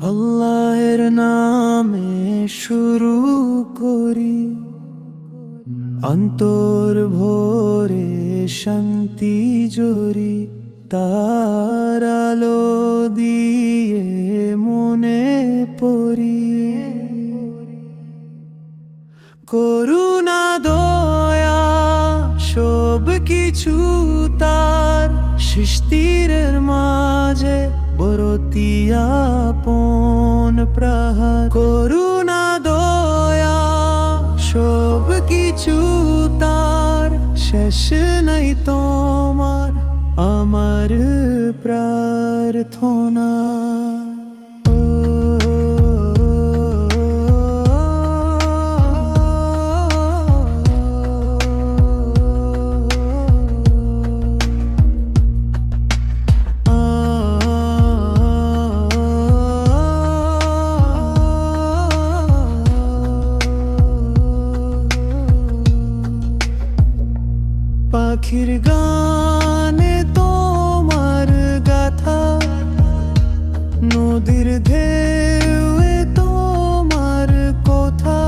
আল্লাহর নামে শুরু করি। অন্তর ভোরে শান্তি জরি তার আলো দিয়ে মনে পড়ি। করুণা, দয়া, সব কিছু তার সৃষ্টির মাঝে বরতিয়াপন প্রহার। করুণা শেষ নাই তোমার আমার প্রার্থনা। পাখির গানে তোমার গাথা নদীর ঢেউয়ে তোমার কথা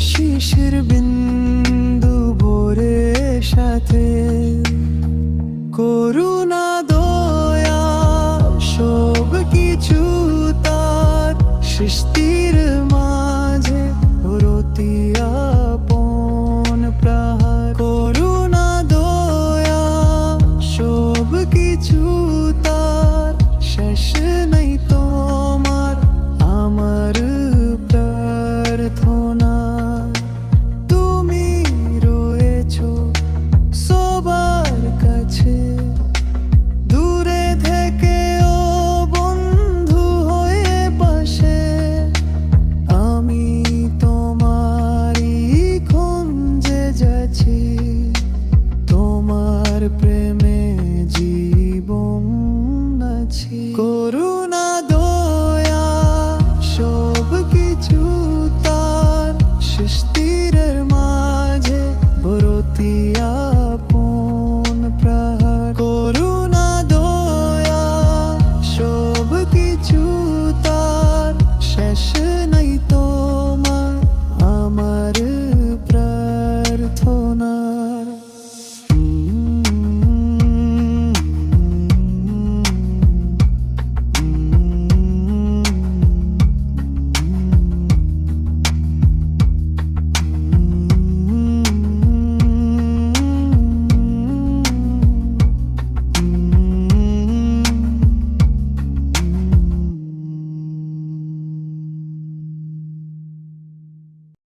শিশির বিন্দু বরে সাথে করুণা